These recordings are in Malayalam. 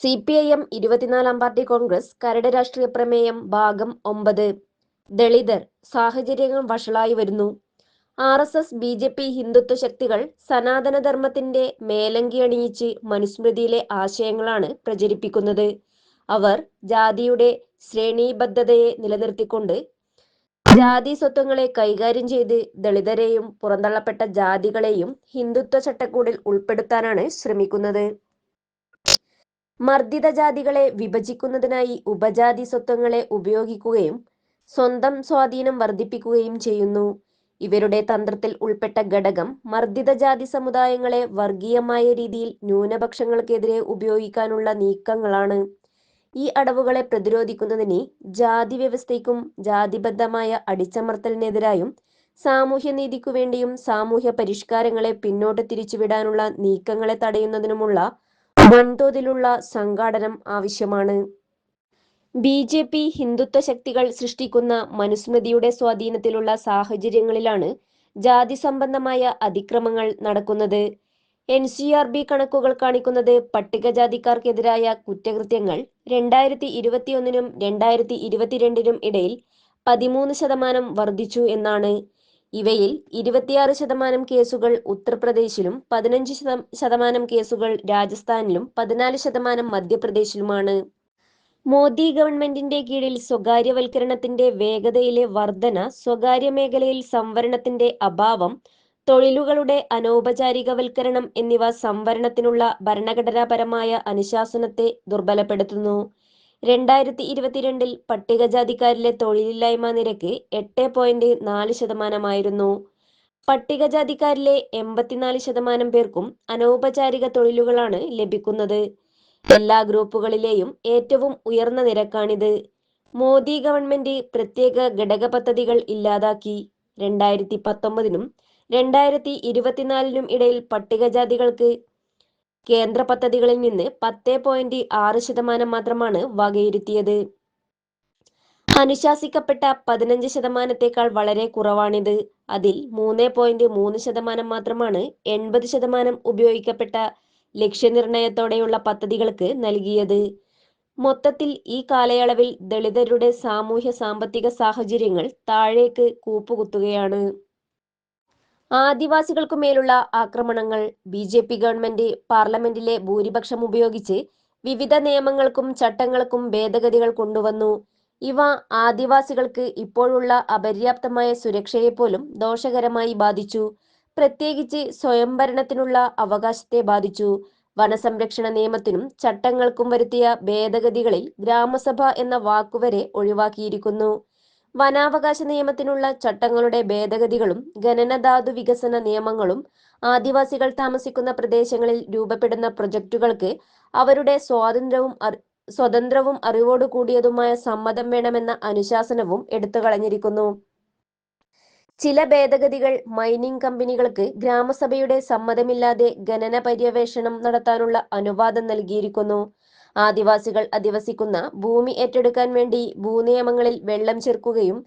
സി പി ഐ എം ഇരുപത്തിനാലാം പാർട്ടി കോൺഗ്രസ് കരട് രാഷ്ട്രീയ പ്രമേയം ഭാഗം ഒമ്പത്. ദളിതർ സാഹചര്യങ്ങൾ വഷളായി വരുന്നു. R S S B J P Hindutva ശക്തികൾ സനാതനധർമ്മത്തിന്റെ മേലങ്കി അണിയിച്ച് മനുസ്മൃതിയിലെ ആശയങ്ങളാണ് പ്രചരിപ്പിക്കുന്നത്. അവർ ജാതിയുടെ ശ്രേണീബദ്ധതയെ നിലനിർത്തിക്കൊണ്ട് ജാതി സ്വത്വങ്ങളെ കൈകാര്യം ചെയ്ത് ദളിതരെയും പുറന്തള്ളപ്പെട്ട ജാതികളെയും ഹിന്ദുത്വ ചട്ടക്കൂടിൽ ഉൾപ്പെടുത്താനാണ് ശ്രമിക്കുന്നത്. മർദ്ദിത ജാതികളെ വിഭജിക്കുന്നതിനായി ഉപജാതി സ്വത്വങ്ങളെ ഉപയോഗിക്കുകയും സ്വന്തം സ്വാധീനം വർദ്ധിപ്പിക്കുകയും ചെയ്യുന്നു. ഇവരുടെ തന്ത്രത്തിൽ ഉൾപ്പെട്ട ഘടകം മർദ്ദിത ജാതി സമുദായങ്ങളെ വർഗീയമായ രീതിയിൽ ന്യൂനപക്ഷങ്ങൾക്കെതിരെ ഉപയോഗിക്കാനുള്ള നീക്കങ്ങളാണ്. ഈ അടവുകളെ പ്രതിരോധിക്കുന്നതിന് ജാതി വ്യവസ്ഥയ്ക്കും ജാതിബദ്ധമായ അടിച്ചമർത്തലിനെതിരായും സാമൂഹ്യനീതിക്കു വേണ്ടിയും സാമൂഹ്യ പരിഷ്കാരങ്ങളെ പിന്നോട്ട് തിരിച്ചുവിടാനുള്ള നീക്കങ്ങളെ തടയുന്നതിനുമുള്ള വൻതോതിലുള്ള സംഘാടനം ആവശ്യമാണ്. ബി ജെ പി ഹിന്ദുത്വ ശക്തികൾ സൃഷ്ടിക്കുന്ന മനുസ്മൃതിയുടെ സ്വാധീനത്തിലുള്ള സാഹചര്യങ്ങളിലാണ് ജാതി സംബന്ധമായ അതിക്രമങ്ങൾ നടക്കുന്നത്. എൻ സി ആർ ബി കണക്കുകൾ കാണിക്കുന്നത് പട്ടികജാതിക്കാർക്കെതിരായ കുറ്റകൃത്യങ്ങൾ രണ്ടായിരത്തി ഇരുപത്തിയൊന്നിനും രണ്ടായിരത്തി ഇരുപത്തിരണ്ടിനും ഇടയിൽ പതിമൂന്ന് ശതമാനം വർദ്ധിച്ചു എന്നാണ്. ഇവയിൽ ഇരുപത്തിയാറ് ശതമാനം കേസുകൾ ഉത്തർപ്രദേശിലും പതിനഞ്ച് ശതമാനം കേസുകൾ രാജസ്ഥാനിലും പതിനാല് ശതമാനം മധ്യപ്രദേശിലുമാണ്. മോദി ഗവൺമെന്റിന്റെ കീഴിൽ സ്വകാര്യവൽക്കരണത്തിന്റെ വേഗതയിലെ വർധന സ്വകാര്യ മേഖലയിൽ സംവരണത്തിന്റെ അഭാവം തൊഴിലുകളുടെ അനൗപചാരികവൽക്കരണം എന്നിവ സംവരണത്തിനുള്ള ഭരണഘടനാപരമായ അനുശാസനത്തെ ദുർബലപ്പെടുത്തുന്നു. രണ്ടായിരത്തി ഇരുപത്തിരണ്ടിൽ പട്ടികജാതിക്കാരിലെ തൊഴിലില്ലായ്മ നിരക്ക് എട്ട് പോയിന്റ് നാല് ശതമാനമായിരുന്നു. പട്ടികജാതിക്കാരിലെ എൺപത്തിനാല് ശതമാനം പേർക്കും അനൗപചാരിക തൊഴിലുകളാണ് ലഭിക്കുന്നത്. എല്ലാ ഗ്രൂപ്പുകളിലെയും ഏറ്റവും ഉയർന്ന നിരക്കാണിത്. മോദി ഗവൺമെന്റ് പ്രത്യേക ഘടക പദ്ധതികൾ ഇല്ലാതാക്കി. രണ്ടായിരത്തി പത്തൊമ്പതിനും രണ്ടായിരത്തി ഇരുപത്തിനാലിനും ഇടയിൽ പട്ടികജാതികൾക്ക് കേന്ദ്ര പദ്ധതികളിൽ നിന്ന് പത്തേ പോയിന്റ് ആറ് ശതമാനം മാത്രമാണ് വകയിരുത്തിയത്. അനുശാസിക്കപ്പെട്ട പതിനഞ്ച് ശതമാനത്തേക്കാൾ വളരെ കുറവാണിത്. അതിൽ മൂന്ന് പോയിന്റ് മൂന്ന് ശതമാനം മാത്രമാണ് എൺപത് ശതമാനം ഉപയോഗിക്കപ്പെട്ട ലക്ഷ്യനിർണയത്തോടെയുള്ള പദ്ധതികൾക്ക് നൽകിയത്. മൊത്തത്തിൽ ഈ കാലയളവിൽ ദളിതരുടെ സാമൂഹ്യ സാമ്പത്തിക സാഹചര്യങ്ങൾ താഴേക്ക് കൂപ്പുകുത്തുകയാണ്. ആദിവാസികൾക്കു മേലുള്ള ആക്രമണങ്ങൾ ബി ജെ പി ഗവൺമെന്റ് പാർലമെന്റിലെ ഭൂരിപക്ഷം ഉപയോഗിച്ച് വിവിധ നിയമങ്ങൾക്കും ചട്ടങ്ങൾക്കും ഭേദഗതികൾ കൊണ്ടുവന്നു. ഇവ ആദിവാസികൾക്ക് ഇപ്പോഴുള്ള അപര്യാപ്തമായ സുരക്ഷയെ പോലും ദോഷകരമായി ബാധിച്ചു. പ്രത്യേകിച്ച് സ്വയംഭരണത്തിനുള്ള അവകാശത്തെ ബാധിച്ചു. വനസംരക്ഷണ നിയമത്തിനും ചട്ടങ്ങൾക്കും വരുത്തിയ ഭേദഗതികളിൽ ഗ്രാമസഭ എന്ന വാക്കുവരെ ഒഴിവാക്കിയിരിക്കുന്നു. വനാവകാശ നിയമത്തിനുള്ള ചട്ടങ്ങളുടെ ഭേദഗതികളും ഖനനധാതു വികസന നിയമങ്ങളും ആദിവാസികൾ താമസിക്കുന്ന പ്രദേശങ്ങളിൽ രൂപപ്പെടുന്ന പ്രൊജക്ടുകൾക്ക് അവരുടെ സ്വാതന്ത്ര്യവും സ്വതന്ത്രവും അറിവോടു കൂടിയതുമായ സമ്മതം വേണമെന്ന അനുശാസനവും എടുത്തു കളഞ്ഞിരിക്കുന്നു. ചില ഭേദഗതികൾ മൈനിങ് കമ്പനികൾക്ക് ഗ്രാമസഭയുടെ സമ്മതമില്ലാതെ ഖനന പര്യവേഷണം നടത്താനുള്ള അനുവാദം നൽകിയിരിക്കുന്നു. ആദിവാസികൾ അധിവസിക്കുന്ന ഭൂമി ഏറ്റെടുക്കാൻ വേണ്ടി ഭൂനിയമങ്ങളിൽ വെള്ളം ചേർക്കുകയും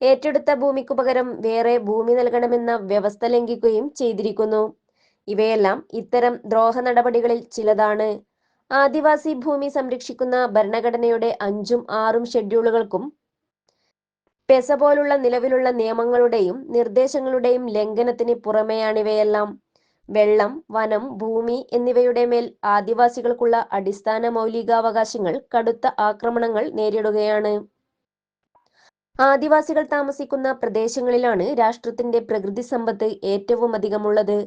ഏറ്റെടുത്ത ഭൂമിക്കു പകരം വേറെ ഭൂമി നൽകണമെന്ന വ്യവസ്ഥ ലംഘിക്കുകയും ചെയ്തിരിക്കുന്നു. ഇവയെല്ലാം ഇത്തരം ദ്രോഹ നടപടികളിൽ ചിലതാണ്. ആദിവാസി ഭൂമി സംരക്ഷിക്കുന്ന ഭരണഘടനയുടെ അഞ്ചും ആറും ഷെഡ്യൂളുകൾക്കും പെസ പോലുള്ള നിലവിലുള്ള നിയമങ്ങളുടെയും നിർദ്ദേശങ്ങളുടെയും ലംഘനത്തിന് പുറമെയാണിവയെല്ലാം വെള്ളം വനം ഭൂമി എന്നിവയുടെ മേൽ ആദിവാസികൾക്കുള്ള അടിസ്ഥാന മൗലികാവകാശങ്ങൾ കടുത്ത ആക്രമണങ്ങൾ നേരിടുകയാണ്. ആദിവാസികൾ താമസിക്കുന്ന പ്രദേശങ്ങളിലാണ് രാഷ്ട്രത്തിന്റെ പ്രകൃതി സമ്പത്ത് ഏറ്റവും അധികമുള്ളത്.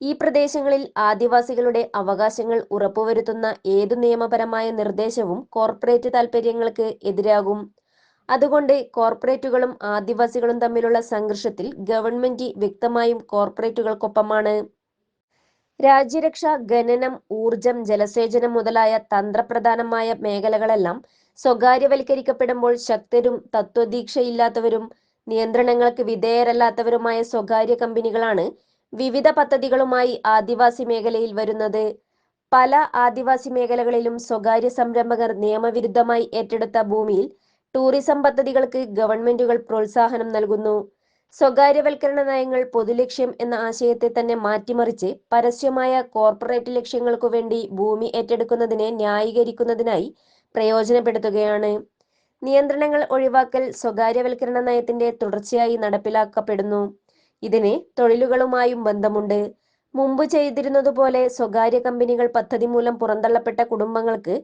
ഈ പ്രദേശങ്ങളിൽ ആദിവാസികളുടെ അവകാശങ്ങൾ ഉറപ്പുവരുത്തുന്ന ഏതു നിയമപരമായ നിർദ്ദേശവും കോർപ്പറേറ്റ് താൽപ്പര്യങ്ങൾക്ക് എതിരാകും. അതുകൊണ്ട് കോർപ്പറേറ്റുകളും ആദിവാസികളും തമ്മിലുള്ള സംഘർഷത്തിൽ ഗവൺമെന്റ് വ്യക്തമായും കോർപ്പറേറ്റുകൾക്കൊപ്പമാണ്. രാജ്യരക്ഷ ഖനനം ഊർജം ജലസേചനം മുതലായ തന്ത്രപ്രധാനമായ മേഖലകളെല്ലാം സ്വകാര്യവൽക്കരിക്കപ്പെടുമ്പോൾ ശക്തരും തത്വദീക്ഷയില്ലാത്തവരും നിയന്ത്രണങ്ങൾക്ക് വിധേയരല്ലാത്തവരുമായ സ്വകാര്യ കമ്പനികളാണ് വിവിധ പദ്ധതികളുമായി ആദിവാസി മേഖലയിൽ വരുന്നത്. പല ആദിവാസി മേഖലകളിലും സ്വകാര്യ സംരംഭകർ നിയമവിരുദ്ധമായി ഏറ്റെടുത്ത ഭൂമിയിൽ ടൂറിസം പദ്ധതികൾക്ക് ഗവൺമെന്റുകൾ പ്രോത്സാഹനം നൽകുന്നു. സ്വകാര്യവൽക്കരണ നയങ്ങൾ പൊതുലക്ഷ്യം എന്ന ആശയത്തെ തന്നെ മാറ്റിമറിച്ച് പരസ്യമായ കോർപ്പറേറ്റ് ലക്ഷ്യങ്ങൾക്കു വേണ്ടി ഭൂമി ഏറ്റെടുക്കുന്നതിനെ ന്യായീകരിക്കുന്നതിനായി പ്രയോജനപ്പെടുത്തുകയാണ്. നിയന്ത്രണങ്ങൾ ഒഴിവാക്കൽ സ്വകാര്യവൽക്കരണ നയത്തിന്റെ തുടർച്ചയായി നടപ്പിലാക്കപ്പെടുന്നു. ഇതിന് തൊഴിലുകളുമായും ബന്ധമുണ്ട്. മുമ്പ് ചെയ്തിരുന്നതുപോലെ സ്വകാര്യ കമ്പനികൾ പദ്ധതി മൂലം പുറന്തള്ളപ്പെട്ട കുടുംബങ്ങൾക്ക്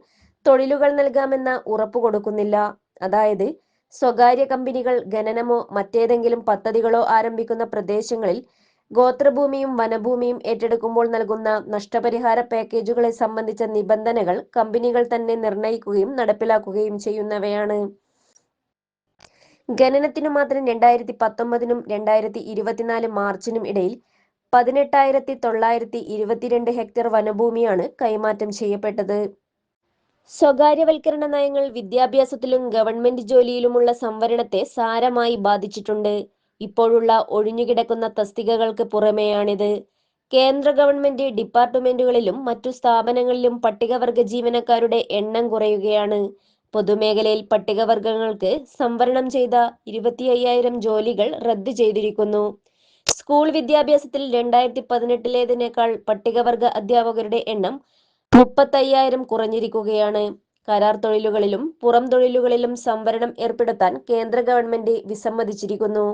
തൊഴിലുകൾ നൽകാമെന്ന ഉറപ്പ് കൊടുക്കുന്നില്ല. അതായത് സ്വകാര്യ കമ്പനികൾ ഖനനമോ മറ്റേതെങ്കിലും പദ്ധതികളോ ആരംഭിക്കുന്ന പ്രദേശങ്ങളിൽ ഗോത്രഭൂമിയും വനഭൂമിയും ഏറ്റെടുക്കുമ്പോൾ നൽകുന്ന നഷ്ടപരിഹാര പാക്കേജുകളെ സംബന്ധിച്ച നിബന്ധനകൾ കമ്പനികൾ തന്നെ നിർണയിക്കുകയും നടപ്പിലാക്കുകയും ചെയ്യുന്നവയാണ്. ഖനനത്തിനു മാത്രം രണ്ടായിരത്തി പത്തൊമ്പതിനും രണ്ടായിരത്തി ഇരുപത്തിനാല് മാർച്ചിനും ഇടയിൽ പതിനെട്ടായിരത്തി തൊള്ളായിരത്തി ഇരുപത്തിരണ്ട് ഹെക്ടർ വനഭൂമിയാണ് കൈമാറ്റം ചെയ്യപ്പെട്ടത്. സ്വകാര്യവൽക്കരണ നയങ്ങൾ വിദ്യാഭ്യാസത്തിലും ഗവൺമെന്റ് ജോലിയിലുമുള്ള സംവരണത്തെ സാരമായി ബാധിച്ചിട്ടുണ്ട്. ഇപ്പോഴുള്ള ഒഴിഞ്ഞുകിടക്കുന്ന തസ്തികകൾക്ക് പുറമെയാണിത്. കേന്ദ്ര ഗവൺമെന്റ് ഡിപ്പാർട്ട്മെന്റുകളിലും മറ്റു സ്ഥാപനങ്ങളിലും പട്ടികവർഗ ജീവനക്കാരുടെ എണ്ണം കുറയുകയാണ്. പൊതുമേഖലയിൽ പട്ടികവർഗങ്ങൾക്ക് സംവരണം ചെയ്ത ഇരുപത്തി അയ്യായിരം ജോലികൾ റദ്ദു ചെയ്തിരിക്കുന്നു. സ്കൂൾ വിദ്യാഭ്യാസത്തിൽ രണ്ടായിരത്തി പതിനെട്ടിലേതിനേക്കാൾ പട്ടികവർഗ അധ്യാപകരുടെ എണ്ണം മുപ്പത്തയ്യായിരം കുറഞ്ഞിരിക്കുകയാണ്. കരാർ തൊഴിലുകളിലും പുറം തൊഴിലുകളിലും സംവരണം ഏർപ്പെടുത്താൻ കേന്ദ്ര ഗവൺമെന്റ് വിസമ്മതിച്ചിരിക്കുന്നു.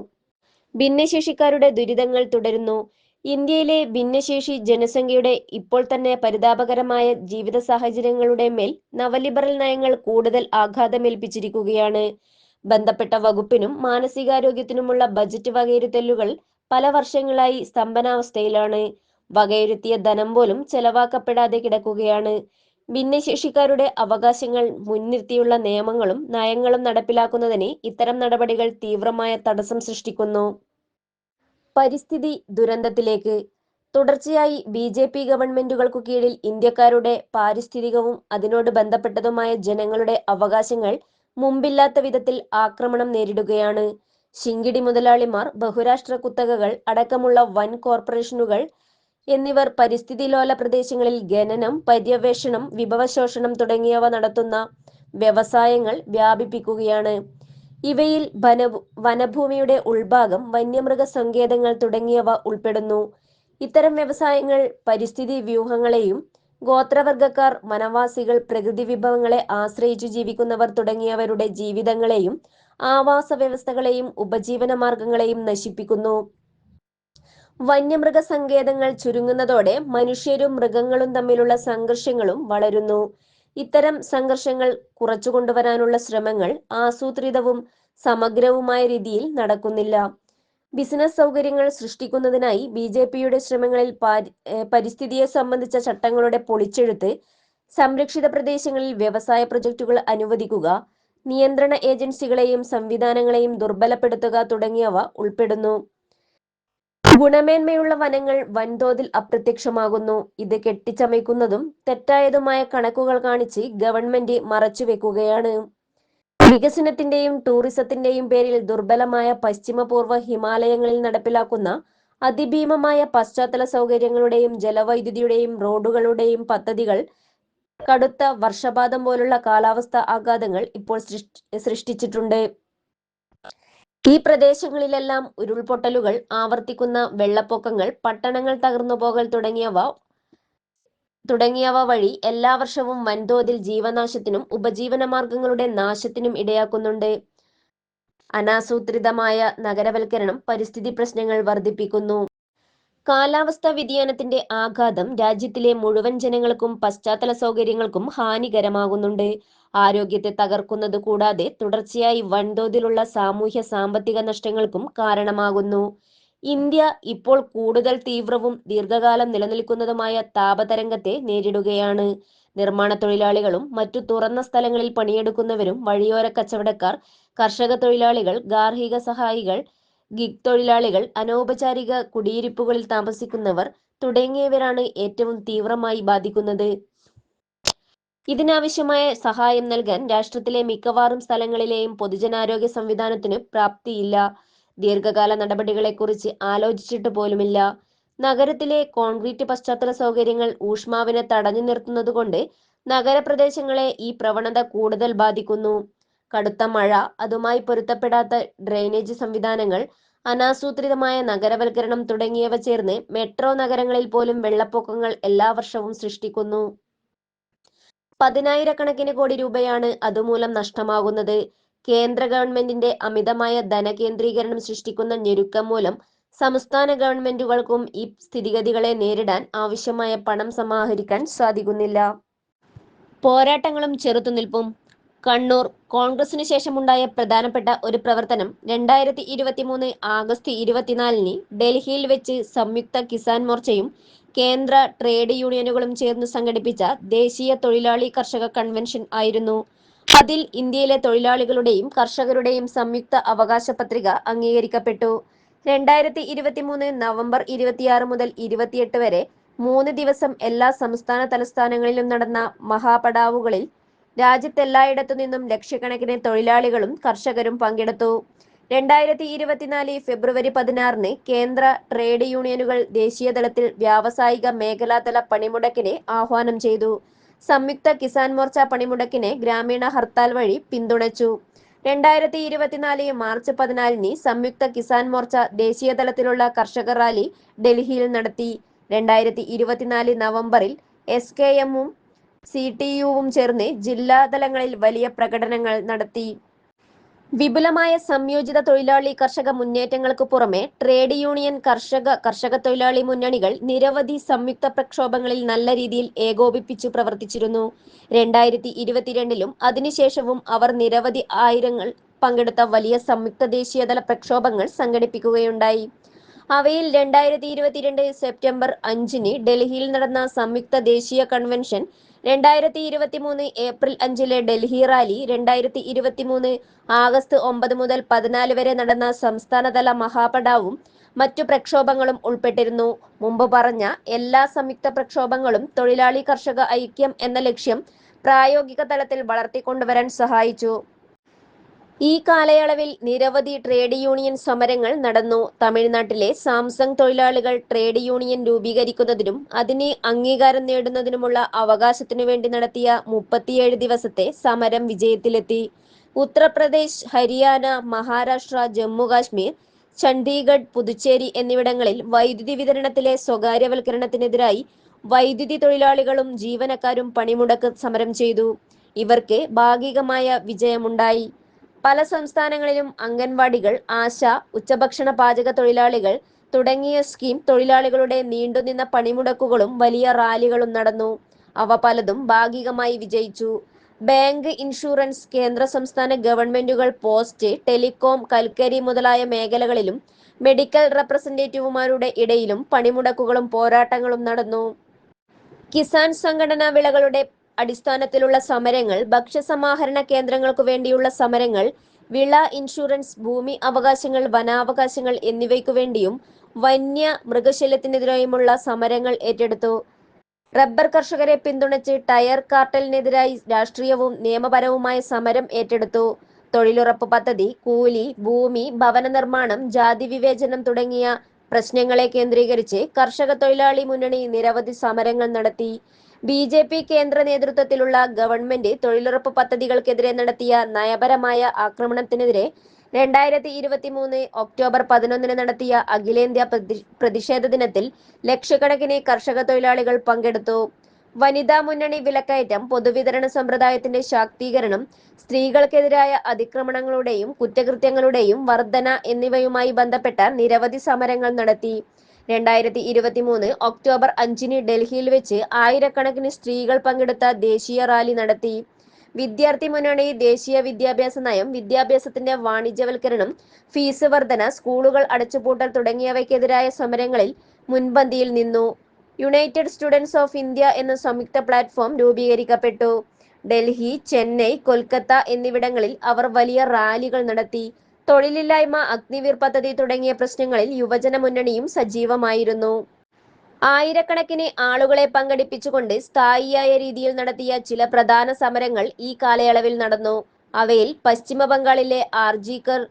ഭിന്നശേഷിക്കാരുടെ ദുരിതങ്ങൾ തുടരുന്നു. ഇന്ത്യയിലെ ഭിന്നശേഷി ജനസംഖ്യയുടെ ഇപ്പോൾ തന്നെ പരിതാപകരമായ ജീവിത സാഹചര്യങ്ങളുടെ മേൽ നവലിബറൽ നയങ്ങൾ കൂടുതൽ ആഘാതമേൽപ്പിച്ചിരിക്കുകയാണ്. ബന്ധപ്പെട്ട വകുപ്പിനും മാനസികാരോഗ്യത്തിനുമുള്ള ബജറ്റ് വകയിരുത്തലുകൾ പല വർഷങ്ങളായി സ്തംഭനാവസ്ഥയിലാണ്. വകയിരുത്തിയ ധനം പോലും ചെലവാക്കപ്പെടാതെ കിടക്കുകയാണ്. ഭിന്നശേഷിക്കാരുടെ അവകാശങ്ങൾ മുൻനിർത്തിയുള്ള നിയമങ്ങളും നയങ്ങളും നടപ്പിലാക്കുന്നതിന് ഇത്തരം നടപടികൾ തീവ്രമായ തടസ്സം സൃഷ്ടിക്കുന്നു. പരിസ്ഥിതി ദുരന്തത്തിലേക്ക്. തുടർച്ചയായി ബി ജെ പി ഗവൺമെന്റുകൾക്കു കീഴിൽ ഇന്ത്യക്കാരുടെ പാരിസ്ഥിതികവും അതിനോട് ബന്ധപ്പെട്ടതുമായ ജനങ്ങളുടെ അവകാശങ്ങൾ മുമ്പില്ലാത്ത വിധത്തിൽ ആക്രമണം നേരിടുകയാണ്. ശിങ്കിടി മുതലാളിമാർ ബഹുരാഷ്ട്ര കുത്തകകൾ അടക്കമുള്ള വൻ കോർപ്പറേഷനുകൾ എന്നിവർ പരിസ്ഥിതി ലോല പ്രദേശങ്ങളിൽ ഖനനം പര്യവേഷണം വിഭവശോഷണം തുടങ്ങിയവ നടത്തുന്ന വ്യവസായങ്ങൾ വ്യാപിപ്പിക്കുകയാണ്. ഇവയിൽ വനഭൂ വനഭൂമിയുടെ ഉൾഭാഗം വന്യമൃഗ സങ്കേതങ്ങൾ തുടങ്ങിയവ ഉൾപ്പെടുന്നു. ഇത്തരം വ്യവസായങ്ങൾ പരിസ്ഥിതി വ്യൂഹങ്ങളെയും ഗോത്രവർഗക്കാർ വനവാസികൾ പ്രകൃതി വിഭവങ്ങളെ ആശ്രയിച്ചു ജീവിക്കുന്നവർ തുടങ്ങിയവരുടെ ജീവിതങ്ങളെയും ആവാസ വ്യവസ്ഥകളെയും ഉപജീവന മാർഗങ്ങളെയും നശിപ്പിക്കുന്നു. വന്യമൃഗ സങ്കേതങ്ങൾ ചുരുങ്ങുന്നതോടെ മനുഷ്യരും മൃഗങ്ങളും തമ്മിലുള്ള സംഘർഷങ്ങളും വളരുന്നു. ഇത്തരം സംഘർഷങ്ങൾ കുറച്ചുകൊണ്ടുവരാനുള്ള ശ്രമങ്ങൾ ആസൂത്രിതവും സമഗ്രവുമായ രീതിയിൽ നടക്കുന്നില്ല. ബിസിനസ് സൗകര്യങ്ങൾ സൃഷ്ടിക്കുന്നതിനായി ബി ജെ പിയുടെ ശ്രമങ്ങളിൽ പാരി- പരിസ്ഥിതിയെ സംബന്ധിച്ച ചട്ടങ്ങളുടെ പൊളിച്ചെഴുത്ത് സംരക്ഷിത പ്രദേശങ്ങളിൽ വ്യവസായ പ്രൊജക്ടുകൾ അനുവദിക്കുക നിയന്ത്രണ ഏജൻസികളെയും സംവിധാനങ്ങളെയും ദുർബലപ്പെടുത്തുക തുടങ്ങിയവ ഉൾപ്പെടുന്നു. ഗുണമേന്മയുള്ള വനങ്ങൾ വൻതോതിൽ അപ്രത്യക്ഷമാകുന്നു. ഇത് കെട്ടിച്ചമയ്ക്കുന്നതും തെറ്റായതുമായ കണക്കുകൾ കാണിച്ച് ഗവൺമെന്റ് മറച്ചുവെക്കുകയാണ്. വികസനത്തിന്റെയും ടൂറിസത്തിന്റെയും പേരിൽ ദുർബലമായ പശ്ചിമപൂർവ ഹിമാലയങ്ങളിൽ നടപ്പിലാക്കുന്ന അതിഭീമമായ പശ്ചാത്തല സൗകര്യങ്ങളുടെയും ജലവൈദ്യുതിയുടെയും റോഡുകളുടെയും പദ്ധതികൾ കടുത്ത വർഷപാതം പോലുള്ള കാലാവസ്ഥ ആഘാതങ്ങൾ ഇപ്പോൾ സൃഷ്ടിച്ചിട്ടുണ്ട്. ഈ പ്രദേശങ്ങളിലെല്ലാം ഉരുൾപൊട്ടലുകൾ ആവർത്തിക്കുന്ന വെള്ളപ്പൊക്കങ്ങൾ പട്ടണങ്ങൾ തകർന്നു പോകൽ തുടങ്ങിയവ തുടങ്ങിയവ വഴി എല്ലാ വർഷവും വൻതോതിൽ ജീവനാശത്തിനും ഉപജീവന മാർഗങ്ങളുടെ നാശത്തിനും ഇടയാക്കുന്നുണ്ട്. അനാസൂത്രിതമായ നഗരവൽക്കരണം പരിസ്ഥിതി പ്രശ്നങ്ങൾ വർദ്ധിപ്പിക്കുന്നു. കാലാവസ്ഥാ വ്യതിയാനത്തിന്റെ ആഘാതം രാജ്യത്തിലെ മുഴുവൻ ജനങ്ങൾക്കും പശ്ചാത്തല സൗകര്യങ്ങൾക്കും ഹാനികരമാകുന്നുണ്ട്. ആരോഗ്യത്തെ തകർക്കുന്നത് കൂടാതെ തുടർച്ചയായി വൻതോതിലുള്ള സാമൂഹ്യ സാമ്പത്തിക നഷ്ടങ്ങൾക്കും കാരണമാകുന്നു. ഇന്ത്യ ഇപ്പോൾ കൂടുതൽ തീവ്രവും ദീർഘകാലം നിലനിൽക്കുന്നതുമായ താപതരംഗത്തെ നേരിടുകയാണ്. നിർമ്മാണ തൊഴിലാളികളും മറ്റു തുറന്ന സ്ഥലങ്ങളിൽ പണിയെടുക്കുന്നവരും വഴിയോര കച്ചവടക്കാർ കർഷക തൊഴിലാളികൾ ഗാർഹിക സഹായികൾ ഗിഗ് തൊഴിലാളികൾ അനൗപചാരിക കുടിയിരിപ്പുകളിൽ താമസിക്കുന്നവർ തുടങ്ങിയവരാണ് ഏറ്റവും തീവ്രമായി ബാധിക്കുന്നത്. ഇതിനാവശ്യമായ സഹായം നൽകാൻ രാഷ്ട്രത്തിലെ മിക്കവാറും സ്ഥലങ്ങളിലെയും പൊതുജനാരോഗ്യ സംവിധാനത്തിന് പ്രാപ്തിയില്ല. ദീർഘകാല നടപടികളെക്കുറിച്ച് ആലോചിച്ചിട്ട് പോലുമില്ല. നഗരത്തിലെ കോൺക്രീറ്റ് പശ്ചാത്തല സൗകര്യങ്ങൾ ഊഷ്മാവിനെ തടഞ്ഞു നിർത്തുന്നതുകൊണ്ട് നഗരപ്രദേശങ്ങളെ ഈ പ്രവണത കൂടുതൽ ബാധിക്കുന്നു. കടുത്ത മഴ അതുമായി പൊരുത്തപ്പെടാത്ത ഡ്രെയിനേജ് സംവിധാനങ്ങൾ അനാസൂത്രിതമായ നഗരവൽക്കരണം തുടങ്ങിയവ ചേർന്ന് മെട്രോ നഗരങ്ങളിൽ പോലും വെള്ളപ്പൊക്കങ്ങൾ എല്ലാ വർഷവും സൃഷ്ടിക്കുന്നു. പതിനായിരക്കണക്കിന് കോടി രൂപയാണ് അതുമൂലം നഷ്ടമാകുന്നത്. കേന്ദ്ര ഗവൺമെന്റിന്റെ അമിതമായ ധനകേന്ദ്രീകരണം സൃഷ്ടിക്കുന്ന ഞെരുക്കം മൂലം സംസ്ഥാന ഗവൺമെന്റുകൾക്കും ഈ സ്ഥിതിഗതികളെ നേരിടാൻ ആവശ്യമായ പണം സമാഹരിക്കാൻ സാധിക്കുന്നില്ല. പോരാട്ടങ്ങളും ചെറുത്തുനിൽപ്പും. കണ്ണൂർ കോൺഗ്രസിന് ശേഷമുണ്ടായ പ്രധാനപ്പെട്ട ഒരു പ്രവർത്തനം രണ്ടായിരത്തി ഇരുപത്തിമൂന്ന് ആഗസ്റ്റ് ഇരുപത്തിനാലിന് ഡൽഹിയിൽ വെച്ച് സംയുക്ത കിസാൻ മോർച്ചയും കേന്ദ്ര ട്രേഡ് യൂണിയനുകളും ചേർന്ന് സംഘടിപ്പിച്ച ദേശീയ തൊഴിലാളി കർഷക കൺവെൻഷൻ ആയിരുന്നു. അതിൽ ഇന്ത്യയിലെ തൊഴിലാളികളുടെയും കർഷകരുടെയും സംയുക്ത അവകാശ പത്രിക അംഗീകരിക്കപ്പെട്ടു. രണ്ടായിരത്തി ഇരുപത്തിമൂന്ന് നവംബർ ഇരുപത്തിയാറ് മുതൽ ഇരുപത്തിയെട്ട് വരെ മൂന്ന് ദിവസം എല്ലാ സംസ്ഥാന തലസ്ഥാനങ്ങളിലും നടന്ന മഹാപടാവുകളിൽ രാജ്യത്തെല്ലായിടത്തു നിന്നും ലക്ഷക്കണക്കിന് തൊഴിലാളികളും കർഷകരും പങ്കെടുത്തു. രണ്ടായിരത്തി ഇരുപത്തിനാല് ഫെബ്രുവരി പതിനാറിന് കേന്ദ്ര ട്രേഡ് യൂണിയനുകൾ ദേശീയതലത്തിൽ വ്യാവസായിക മേഖലാതല പണിമുടക്കിന് ആഹ്വാനം ചെയ്തു. സംയുക്ത കിസാൻ മോർച്ച പണിമുടക്കിനെ ഗ്രാമീണ ഹർത്താൽ വഴി പിന്തുണച്ചു. രണ്ടായിരത്തി ഇരുപത്തിനാല് മാർച്ച് പതിനാലിന് സംയുക്ത കിസാൻ മോർച്ച ദേശീയതലത്തിലുള്ള കർഷക റാലി ഡൽഹിയിൽ നടത്തി. രണ്ടായിരത്തി ഇരുപത്തിനാല് നവംബറിൽ എസ് കെ എമ്മും സി ടി യുവും ചേർന്ന് ജില്ലാതലങ്ങളിൽ വലിയ പ്രകടനങ്ങൾ നടത്തി. വിപുലമായ സംയോജിത തൊഴിലാളി കർഷക മുന്നേറ്റങ്ങൾക്ക് പുറമെ ട്രേഡ് യൂണിയൻ കർഷക കർഷക തൊഴിലാളി മുന്നണികൾ നിരവധി സംയുക്ത പ്രക്ഷോഭങ്ങളിൽ നല്ല രീതിയിൽ ഏകോപിപ്പിച്ചു പ്രവർത്തിച്ചിരുന്നു. രണ്ടായിരത്തി ഇരുപത്തിരണ്ടിലും അതിനുശേഷവും അവർ നിരവധി ആയിരങ്ങൾ പങ്കെടുത്ത വലിയ സംയുക്ത ദേശീയതല പ്രക്ഷോഭങ്ങൾ സംഘടിപ്പിക്കുകയുണ്ടായി. അവയിൽ രണ്ടായിരത്തി ഇരുപത്തിരണ്ട് സെപ്റ്റംബർ അഞ്ചിന് ഡൽഹിയിൽ നടന്ന സംയുക്ത ദേശീയ കൺവെൻഷൻ രണ്ടായിരത്തി ഇരുപത്തി മൂന്ന് ഏപ്രിൽ അഞ്ചിലെ ഡൽഹി റാലി രണ്ടായിരത്തി ഇരുപത്തി മൂന്ന് ആഗസ്റ്റ് ഒമ്പത് മുതൽ പതിനാല് വരെ നടന്ന സംസ്ഥാനതല മഹാപടാവും മറ്റു പ്രക്ഷോഭങ്ങളും ഉൾപ്പെട്ടിരുന്നു. മുമ്പ് പറഞ്ഞ എല്ലാ സംയുക്ത പ്രക്ഷോഭങ്ങളും തൊഴിലാളി കർഷക ഐക്യം എന്ന ലക്ഷ്യം പ്രായോഗിക തലത്തിൽ വളർത്തിക്കൊണ്ടുവരാൻ സഹായിച്ചു. ഈ കാലയളവിൽ നിരവധി ട്രേഡ് യൂണിയൻ സമരങ്ങൾ നടന്നു. തമിഴ്നാട്ടിലെ സാംസങ് തൊഴിലാളികൾ ട്രേഡ് യൂണിയൻ രൂപീകരിക്കുന്നതിനും അതിനെ അംഗീകാരം നേടുന്നതിനുമുള്ള അവകാശത്തിനു വേണ്ടി നടത്തിയ മുപ്പത്തിയേഴ് ദിവസത്തെ സമരം വിജയത്തിലെത്തി. ഉത്തർപ്രദേശ് ഹരിയാന മഹാരാഷ്ട്ര ജമ്മു കാശ്മീർ ചണ്ഡീഗഡ് പുതുച്ചേരി എന്നിവിടങ്ങളിൽ വൈദ്യുതി വിതരണത്തിലെ സ്വകാര്യവൽക്കരണത്തിനെതിരായി വൈദ്യുതി തൊഴിലാളികളും ജീവനക്കാരും പണിമുടക്ക് സമരം ചെയ്തു. ഇവർക്ക് ഭാഗികമായ വിജയമുണ്ടായി. പല സംസ്ഥാനങ്ങളിലും അംഗൻവാടികൾ ആശ ഉച്ചഭക്ഷണ പാചക തൊഴിലാളികൾ തുടങ്ങിയ സ്കീം തൊഴിലാളികളുടെ നീണ്ടുനിന്ന പണിമുടക്കുകളും വലിയ റാലികളും നടന്നു. അവ പലതും ഭാഗികമായി വിജയിച്ചു. ബാങ്ക് ഇൻഷുറൻസ് കേന്ദ്ര സംസ്ഥാന ഗവൺമെന്റുകൾ പോസ്റ്റ് ടെലികോം കൽക്കരി മുതലായ മേഖലകളിലും മെഡിക്കൽ റെപ്രസെന്റേറ്റീവുമാരുടെ ഇടയിലും പണിമുടക്കുകളും പോരാട്ടങ്ങളും നടന്നു. കിസാൻ സംഘടനാ വിളകളുടെ അടിസ്ഥാനത്തിലുള്ള സമരങ്ങൾ ഭക്ഷ്യസമാഹരണ കേന്ദ്രങ്ങൾക്കു വേണ്ടിയുള്ള സമരങ്ങൾ വിള ഇൻഷുറൻസ് ഭൂമി അവകാശങ്ങൾ വനാവകാശങ്ങൾ എന്നിവയ്ക്കു വേണ്ടിയും വന്യ മൃഗശല്യത്തിനെതിരെയുമുള്ള സമരങ്ങൾ ഏറ്റെടുത്തു. റബ്ബർ കർഷകരെ പിന്തുണച്ച് ടയർ കാർട്ടലിനെതിരായി രാഷ്ട്രീയവും നിയമപരവുമായ സമരം ഏറ്റെടുത്തു. തൊഴിലുറപ്പ് പദ്ധതി കൂലി ഭൂമി ഭവന നിർമ്മാണം ജാതി വിവേചനം തുടങ്ങിയ പ്രശ്നങ്ങളെ കേന്ദ്രീകരിച്ച് കർഷക തൊഴിലാളി മുന്നണി നിരവധി സമരങ്ങൾ നടത്തി. ബി ജെ പി കേന്ദ്ര നേതൃത്വത്തിലുള്ള ഗവൺമെന്റ് തൊഴിലുറപ്പ് പദ്ധതികൾക്കെതിരെ നടത്തിയ നയപരമായ ആക്രമണത്തിനെതിരെ രണ്ടായിരത്തി ഇരുപത്തി മൂന്ന് ഒക്ടോബർ പതിനൊന്നിന് നടത്തിയ അഖിലേന്ത്യാ പ്രതിഷേധ ദിനത്തിൽ ലക്ഷക്കണക്കിന് കർഷക തൊഴിലാളികൾ പങ്കെടുത്തു. വനിതാ മുന്നണി വിലക്കയറ്റം പൊതുവിതരണ സമ്പ്രദായത്തിന്റെ ശാക്തീകരണം സ്ത്രീകൾക്കെതിരായ അതിക്രമണങ്ങളുടെയും കുറ്റകൃത്യങ്ങളുടെയും വർധന എന്നിവയുമായി ബന്ധപ്പെട്ട നിരവധി സമരങ്ങൾ നടത്തി. രണ്ടായിരത്തി ഇരുപത്തി മൂന്ന് ഒക്ടോബർ അഞ്ചിന് ഡൽഹിയിൽ വെച്ച് ആയിരക്കണക്കിന് സ്ത്രീകൾ പങ്കെടുത്ത ദേശീയ റാലി നടത്തി. വിദ്യാർത്ഥി മുന്നണി ദേശീയ വിദ്യാഭ്യാസ നയം വിദ്യാഭ്യാസത്തിന്റെ വാണിജ്യവൽക്കരണം ഫീസ് വർധന സ്കൂളുകൾ അടച്ചുപൂട്ടൽ തുടങ്ങിയവയ്ക്കെതിരായ സമരങ്ങളിൽ മുൻപന്തിയിൽ നിന്നു. യുണൈറ്റഡ് സ്റ്റുഡൻസ് ഓഫ് ഇന്ത്യ എന്ന സംയുക്ത പ്ലാറ്റ്ഫോം രൂപീകരിക്കപ്പെട്ടു. ഡൽഹി ചെന്നൈ കൊൽക്കത്ത എന്നിവിടങ്ങളിൽ അവർ വലിയ റാലികൾ നടത്തി. തൊഴിലില്ലായ്മ അഗ്നിവീർ പദ്ധതി തുടങ്ങിയ പ്രശ്നങ്ങളിൽ യുവജന മുന്നണിയും സജീവമായിരുന്നു. ആയിരക്കണക്കിന് ആളുകളെ പങ്കെടുപ്പിച്ചുകൊണ്ട് സ്ഥായിയായ രീതിയിൽ നടത്തിയ ചില പ്രധാന സമരങ്ങൾ ഈ കാലയളവിൽ നടന്നു. അവയിൽ പശ്ചിമ ബംഗാളിലെ ആർജിക്കർ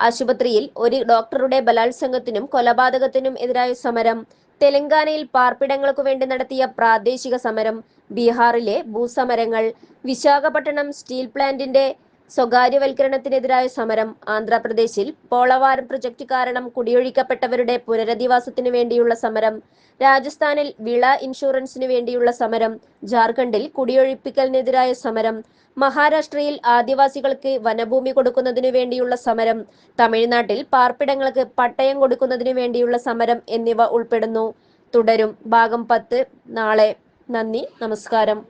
ആശുപത്രിയിൽ ഒരു ഡോക്ടറുടെ ബലാത്സംഗത്തിനും കൊലപാതകത്തിനും എതിരായ സമരം തെലങ്കാനയിൽ പാർപ്പിടങ്ങൾക്കു വേണ്ടി നടത്തിയ പ്രാദേശിക സമരം ബീഹാറിലെ ഭൂസമരങ്ങൾ വിശാഖപട്ടണം സ്റ്റീൽ പ്ലാന്റിന്റെ സ്വകാര്യവൽക്കരണത്തിനെതിരായ സമരം ആന്ധ്രാപ്രദേശിൽ പോളവാരം പ്രൊജക്ട് കാരണം കുടിയൊഴിക്കപ്പെട്ടവരുടെ പുനരധിവാസത്തിനു വേണ്ടിയുള്ള സമരം രാജസ്ഥാനിൽ വിള ഇൻഷുറൻസിനു വേണ്ടിയുള്ള സമരം ജാർഖണ്ഡിൽ കുടിയൊഴിപ്പിക്കലിനെതിരായ സമരം മഹാരാഷ്ട്രയിൽ ആദിവാസികൾക്ക് വനഭൂമി കൊടുക്കുന്നതിനു വേണ്ടിയുള്ള സമരം തമിഴ്നാട്ടിൽ പാർപ്പിടങ്ങൾക്ക് പട്ടയം കൊടുക്കുന്നതിനു വേണ്ടിയുള്ള സമരം എന്നിവ ഉൾപ്പെടുന്നു. തുടരും. ഭാഗം പത്ത്. നാളെ. നന്ദി. നമസ്കാരം.